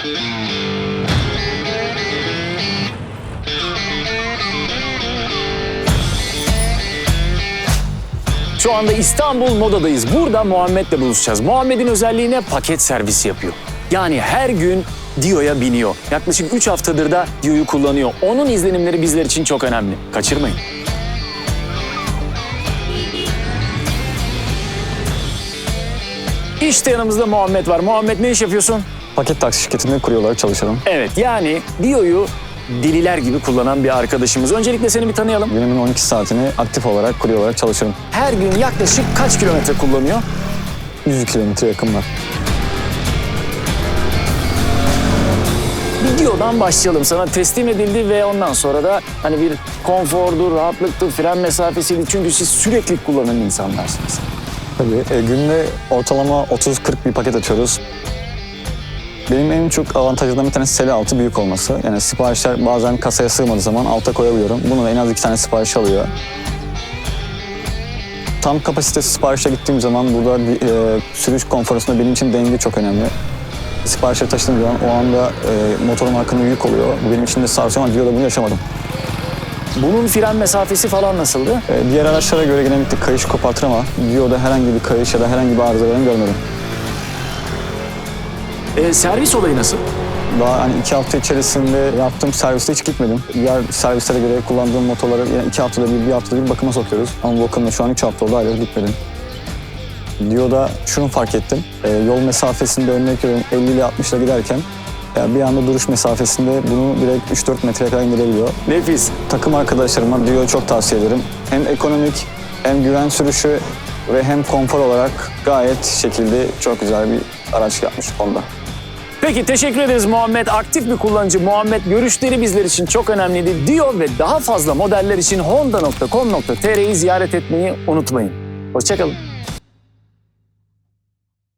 Şu anda İstanbul Moda'dayız. Burada Muhammed'le buluşacağız. Muhammed'in özelliğine paket servisi yapıyor. Yani her gün Dio'ya biniyor. Yaklaşık 3 haftadır da Dio'yu kullanıyor. Onun izlenimleri bizler için çok önemli. Kaçırmayın. İşte yanımızda Muhammed var. Muhammed ne iş yapıyorsun? Paket taksi şirketinde kurye olarak çalışıyorum. Evet yani Dio'yu deliler gibi kullanan bir arkadaşımız. Öncelikle seni bir tanıyalım. Günümün 12 saatini aktif olarak kurye olarak çalışırım. Her gün yaklaşık kaç kilometre kullanıyor? 100 kilometre yakın var. Dio'dan başlayalım. Sana teslim edildi ve ondan sonra da hani bir konfordur, rahatlıktır, fren mesafesiydi. Çünkü siz sürekli kullanan insanlarsınız. Tabii e, günde ortalama 30-40 bir paket açıyoruz. Benim en çok avantajlarından bir tanesi seli altı büyük olması. Yani siparişler bazen kasaya sığmadığı zaman alta koyabiliyorum. Bunu da en az iki tane sipariş alıyor. Tam kapasitesi siparişe gittiğim zaman burada e, sürüş konforunda benim için denge çok önemli. Siparişleri taşıdığım zaman o anda e, motorun hakkında yük oluyor. Bu benim için de sarsıyor ama Dio'da bunu yaşamadım. Bunun fren mesafesi falan nasıldı? E, diğer araçlara göre genellikle kayış kopartır ama Dio'da herhangi bir kayış ya da herhangi bir arıza veren görmedim. Ee, servis olayı nasıl? Daha hani iki hafta içerisinde yaptığım serviste hiç gitmedim. Diğer servislere göre kullandığım motorları yani iki haftada bir, bir haftada bir bakıma sokuyoruz. Ama bakımda şu an üç hafta oldu hala gitmedim. Dio'da şunu fark ettim. Ee, yol mesafesinde örnek veriyorum 50 ile 60 ile giderken yani bir anda duruş mesafesinde bunu direkt 3-4 metreye kadar indirebiliyor. Nefis. Takım arkadaşlarıma Dio'yu çok tavsiye ederim. Hem ekonomik hem güven sürüşü ve hem konfor olarak gayet şekilde çok güzel bir araç yapmış bu konuda. Peki teşekkür ederiz Muhammed. Aktif bir kullanıcı Muhammed. Görüşleri bizler için çok önemliydi. Dio ve daha fazla modeller için honda.com.tr'yi ziyaret etmeyi unutmayın. Hoşçakalın.